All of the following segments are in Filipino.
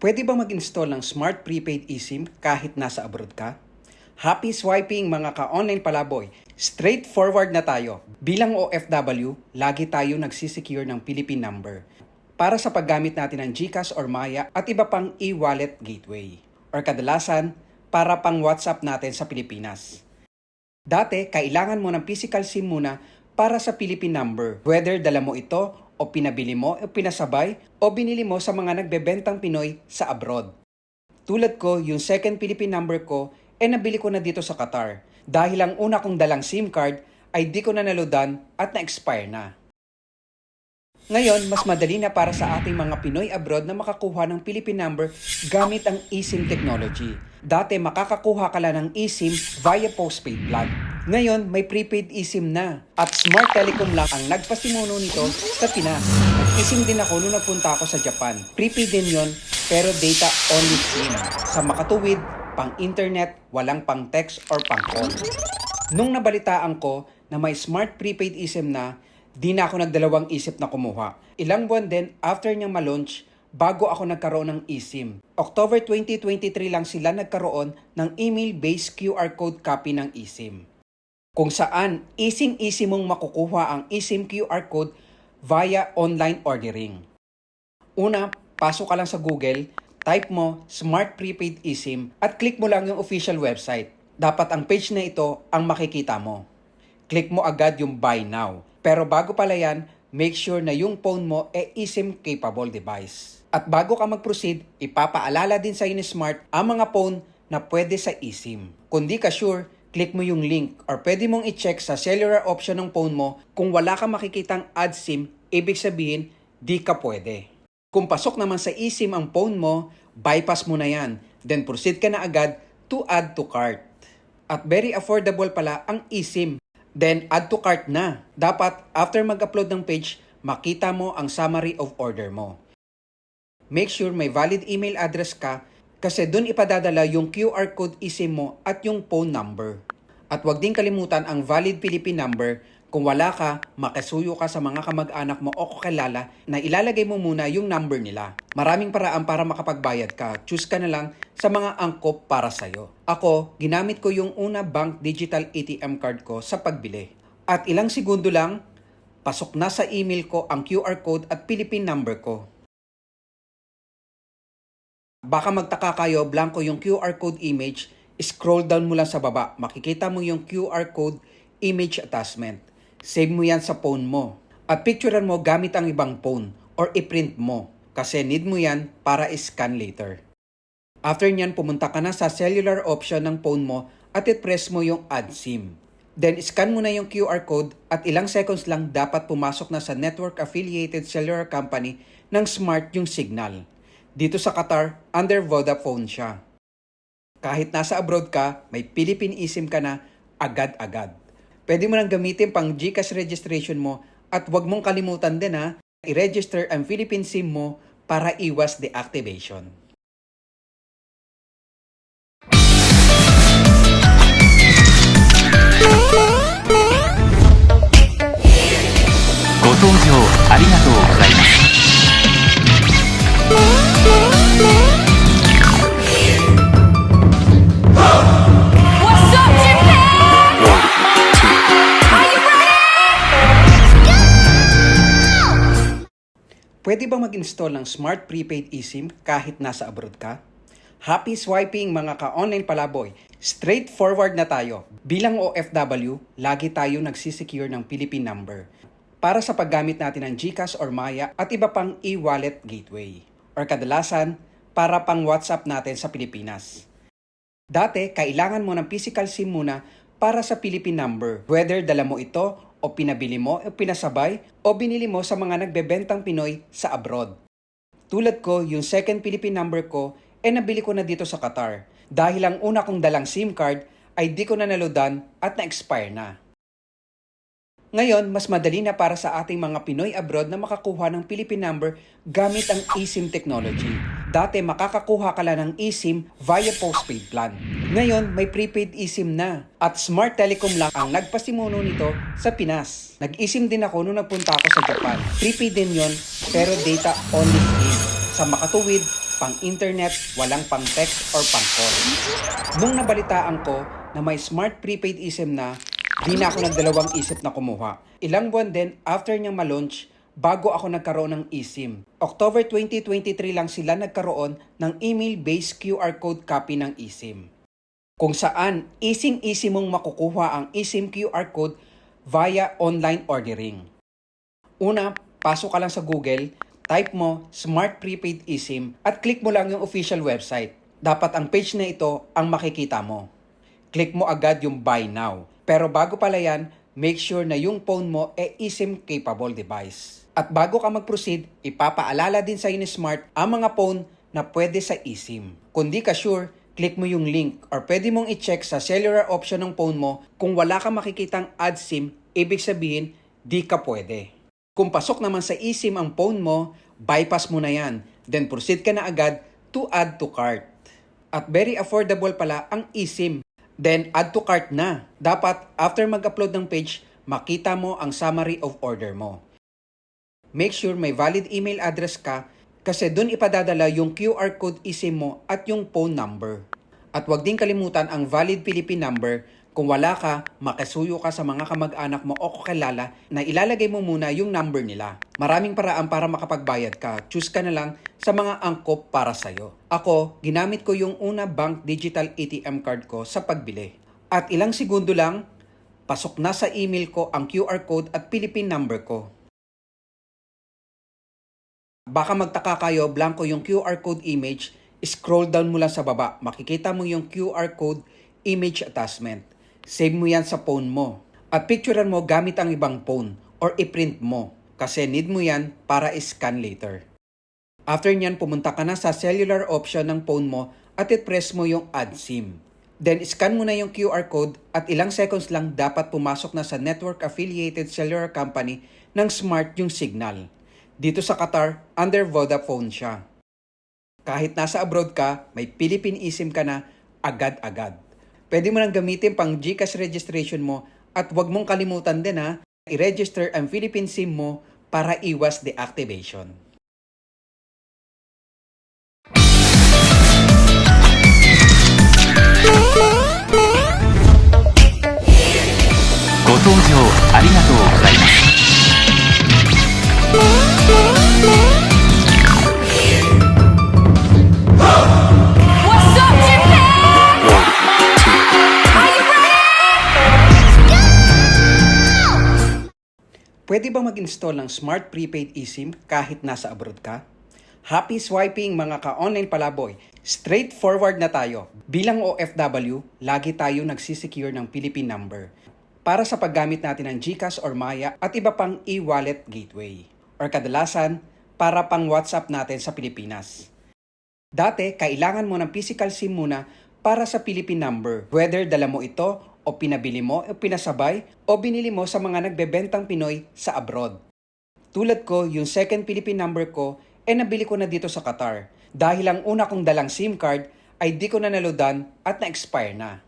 Pwede ba mag-install ng Smart Prepaid eSIM kahit nasa abroad ka? Happy swiping mga ka-online palaboy. Straightforward na tayo. Bilang OFW, lagi tayo nagsisecure ng Philippine number para sa paggamit natin ng GCash or Maya at iba pang e-wallet gateway. Or kadalasan, para pang WhatsApp natin sa Pilipinas. Dati, kailangan mo ng physical SIM muna para sa Philippine number. Whether dala mo ito o pinabili mo o pinasabay o binili mo sa mga nagbebentang Pinoy sa abroad. Tulad ko, yung second Philippine number ko, eh nabili ko na dito sa Qatar. Dahil ang una kong dalang SIM card ay di ko na naludan at na-expire na. Ngayon, mas madali na para sa ating mga Pinoy abroad na makakuha ng Philippine number gamit ang eSIM technology. Dati makakakuha ka lang ng eSIM via postpaid plan. Ngayon, may prepaid eSIM na at Smart Telecom lang ang nagpasimuno nito sa Pinas. Nag-eSIM din ako nung nagpunta ako sa Japan. Prepaid din yon pero data only SIM. Sa makatuwid, pang internet, walang pang text or pang call. Nung nabalitaan ko na may smart prepaid eSIM na, di na ako nagdalawang isip na kumuha. Ilang buwan din after niyang ma-launch, bago ako nagkaroon ng eSIM. October 2023 lang sila nagkaroon ng email-based QR code copy ng eSIM. Kung saan, easing-easy mong makukuha ang eSIM QR code via online ordering. Una, pasok ka lang sa Google, type mo Smart Prepaid eSIM at click mo lang yung official website. Dapat ang page na ito ang makikita mo. Click mo agad yung Buy Now. Pero bago pala yan, make sure na yung phone mo e eSIM capable device. At bago ka mag-proceed, ipapaalala din sa ni Smart ang mga phone na pwede sa eSIM. Kung di ka sure, click mo yung link or pwede mong i-check sa cellular option ng phone mo kung wala kang makikitang add SIM, ibig sabihin, di ka pwede. Kung pasok naman sa eSIM ang phone mo, bypass mo na yan. Then proceed ka na agad to add to cart. At very affordable pala ang eSIM. Then add to cart na. Dapat after mag-upload ng page, makita mo ang summary of order mo. Make sure may valid email address ka kasi doon ipadadala yung QR code eSIM mo at yung phone number. At huwag din kalimutan ang valid Philippine number. Kung wala ka, makasuyo ka sa mga kamag-anak mo o kakilala na ilalagay mo muna yung number nila. Maraming paraan para makapagbayad ka. Choose ka na lang sa mga angkop para sa'yo. Ako, ginamit ko yung una bank digital ATM card ko sa pagbili. At ilang segundo lang, pasok na sa email ko ang QR code at Philippine number ko. Baka magtaka kayo, blanco yung QR code image, scroll down mo lang sa baba, makikita mo yung QR code image attachment. Save mo yan sa phone mo. At picturean mo gamit ang ibang phone or i-print mo kasi need mo yan para i-scan later. After nyan, pumunta ka na sa cellular option ng phone mo at i-press mo yung add SIM. Then, scan mo na yung QR code at ilang seconds lang dapat pumasok na sa network affiliated cellular company ng Smart yung signal. Dito sa Qatar, under Vodafone siya. Kahit nasa abroad ka, may Philippine eSIM ka na, agad-agad. Pwede mo nang gamitin pang GCash registration mo at huwag mong kalimutan din ha, i-register ang Philippine SIM mo para iwas deactivation.ご搭乗ありがとう Pwede ba mag-install ng Smart Prepaid eSIM kahit nasa abroad ka? Happy swiping mga ka-online palaboy. Straightforward na tayo. Bilang OFW, lagi tayo nagsisecure ng Philippine number para sa paggamit natin ng GCash or Maya at iba pang e-wallet gateway. Or kadalasan, para pang WhatsApp natin sa Pilipinas. Dati, kailangan mo ng physical SIM muna para sa Philippine number. Whether dala mo ito o pinabili mo o pinasabay o binili mo sa mga nagbebentang Pinoy sa abroad. Tulad ko, yung second Philippine number ko, eh nabili ko na dito sa Qatar. Dahil ang una kong dalang SIM card ay di ko na naludan at na-expire na. Ngayon, mas madali na para sa ating mga Pinoy abroad na makakuha ng Philippine number gamit ang eSIM technology. Dati makakakuha ka lang ng eSIM via postpaid plan. Ngayon, may prepaid eSIM na at Smart Telecom lang ang nagpasimuno nito sa Pinas. Nag-eSIM din ako nung nagpunta ako sa Japan. Prepaid din yon pero data only SIM. Sa makatuwid, pang internet, walang pang text or pang call. Nung nabalitaan ko na may smart prepaid eSIM na, di na ako nagdalawang isip na kumuha. Ilang buwan din after niyang ma-launch, bago ako nagkaroon ng eSIM. October 2023 lang sila nagkaroon ng email-based QR code copy ng eSIM. Kung saan, easing-easy mong makukuha ang eSIM QR code via online ordering. Una, pasok ka lang sa Google, type mo Smart Prepaid eSIM at click mo lang yung official website. Dapat ang page na ito ang makikita mo. Click mo agad yung Buy Now. Pero bago pala yan, make sure na yung phone mo e eSIM capable device. At bago ka mag-proceed, ipapaalala din sa ni Smart ang mga phone na pwede sa eSIM. Kung di ka sure, click mo yung link or pwede mong i-check sa cellular option ng phone mo kung wala kang makikitang add SIM, ibig sabihin, di ka pwede. Kung pasok naman sa eSIM ang phone mo, bypass mo na yan. Then proceed ka na agad to add to cart. At very affordable pala ang eSIM. Then add to cart na. Dapat after mag-upload ng page, makita mo ang summary of order mo. Make sure may valid email address ka kasi doon ipadadala yung QR code eSIM mo at yung phone number. At huwag din kalimutan ang valid Philippine number kung wala ka, makasuyo ka sa mga kamag-anak mo o kakilala na ilalagay mo muna yung number nila. Maraming paraan para makapagbayad ka. Choose ka na lang sa mga angkop para sa'yo. Ako, ginamit ko yung una bank digital ATM card ko sa pagbili. At ilang segundo lang, pasok na sa email ko ang QR code at Philippine number ko. Baka magtaka kayo, blanco yung QR code image, scroll down mo lang sa baba. Makikita mo yung QR code image attachment. Save mo yan sa phone mo. At picturean mo gamit ang ibang phone or i-print mo kasi need mo yan para i-scan later. After nyan, pumunta ka na sa cellular option ng phone mo at i-press mo yung add SIM. Then, scan mo na yung QR code at ilang seconds lang dapat pumasok na sa network affiliated cellular company ng Smart yung signal. Dito sa Qatar, under Vodafone siya. Kahit nasa abroad ka, may Philippine eSIM ka na, agad-agad. Pwede mo nang gamitin pang GCash registration mo at huwag mong kalimutan din ha, i-register ang Philippine SIM mo para iwas deactivation.ご搭乗ありがとう Pwede ba mag-install ng Smart Prepaid eSIM kahit nasa abroad ka? Happy swiping mga ka-online palaboy. Straightforward na tayo. Bilang OFW, lagi tayo nagsisecure ng Philippine number para sa paggamit natin ng GCash or Maya at iba pang e-wallet gateway. Or kadalasan, para pang WhatsApp natin sa Pilipinas. Dati, kailangan mo ng physical SIM muna para sa Philippine number. Whether dala mo ito o pinabili mo o pinasabay o binili mo sa mga nagbebentang Pinoy sa abroad. Tulad ko, yung second Philippine number ko, eh nabili ko na dito sa Qatar. Dahil ang una kong dalang SIM card ay di ko na naludan at na-expire na.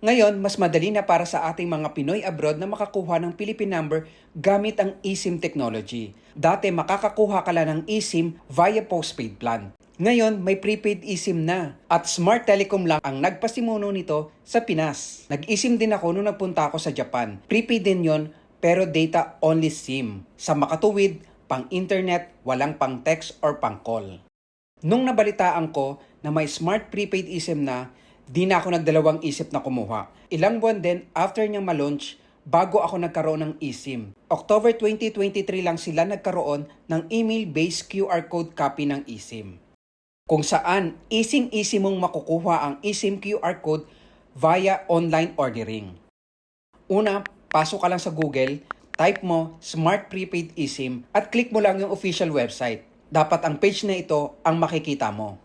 Ngayon, mas madali na para sa ating mga Pinoy abroad na makakuha ng Philippine number gamit ang eSIM technology. Dati makakakuha ka lang ng eSIM via postpaid plan. Ngayon, may prepaid eSIM na at Smart Telecom lang ang nagpasimuno nito sa Pinas. Nag-eSIM din ako nung nagpunta ako sa Japan. Prepaid din yon pero data only SIM. Sa makatuwid, pang internet, walang pang text or pang call. Nung nabalitaan ko na may smart prepaid eSIM na, di na ako nagdalawang isip na kumuha. Ilang buwan din after niyang ma-launch, bago ako nagkaroon ng eSIM. October 2023 lang sila nagkaroon ng email-based QR code copy ng eSIM. Kung saan, easing-easy mong makukuha ang eSIM QR code via online ordering. Una, pasok ka lang sa Google, type mo Smart Prepaid eSIM at click mo lang yung official website. Dapat ang page na ito ang makikita mo.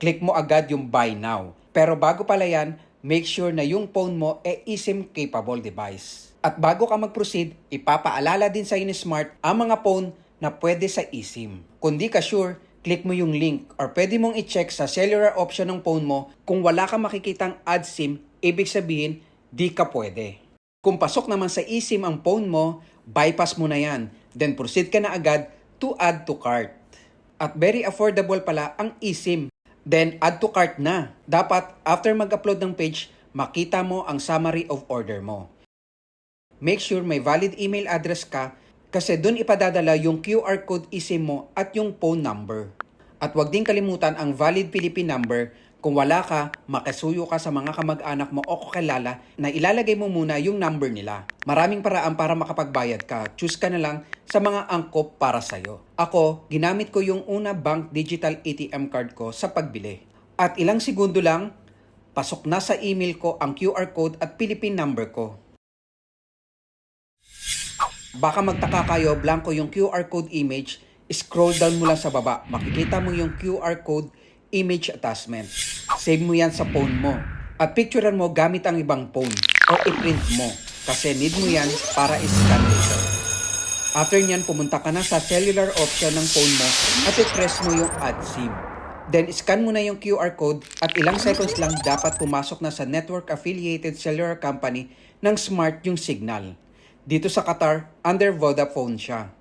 Click mo agad yung Buy Now. Pero bago pala yan, make sure na yung phone mo e eSIM capable device. At bago ka mag-proceed, ipapaalala din sa ni Smart ang mga phone na pwede sa eSIM. Kung di ka sure, click mo yung link or pwede mong i-check sa cellular option ng phone mo kung wala ka makikitang add SIM, ibig sabihin, di ka pwede. Kung pasok naman sa eSIM ang phone mo, bypass mo na yan. Then proceed ka na agad to add to cart. At very affordable pala ang eSIM. Then, add to cart na. Dapat, after mag-upload ng page, makita mo ang summary of order mo. Make sure may valid email address ka kasi doon ipadadala yung QR code eSIM mo at yung phone number. At huwag din kalimutan ang valid Philippine number. Kung wala ka, makasuyo ka sa mga kamag-anak mo o kakilala na ilalagay mo muna yung number nila. Maraming paraan para makapagbayad ka. Choose ka na lang sa mga angkop para sa'yo. Ako, ginamit ko yung una bank digital ATM card ko sa pagbili. At ilang segundo lang, pasok na sa email ko ang QR code at Philippine number ko. Baka magtaka kayo, blanco yung QR code image, scroll down mo lang sa baba. Makikita mo yung QR code image attachment. Save mo yan sa phone mo. At picturean mo gamit ang ibang phone o i-print mo kasi need mo yan para i-scan later. After nyan, pumunta ka na sa cellular option ng phone mo at i-press mo yung add SIM. Then, scan mo na yung QR code at ilang seconds lang dapat pumasok na sa network-affiliated cellular company ng smart yung signal. Dito sa Qatar, under Vodafone siya.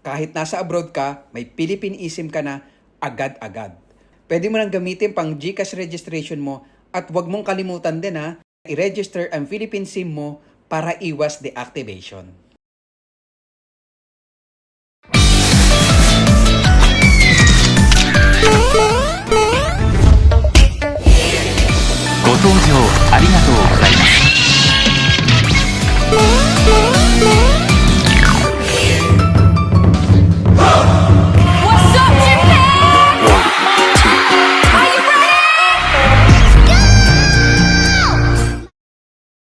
Kahit nasa abroad ka, may Philippine eSIM ka na, agad-agad. Pwede mo nang gamitin pang GCash registration mo at huwag mong kalimutan din ha, i-register ang Philippine SIM mo para iwas deactivation. ご搭乗ありがとうございます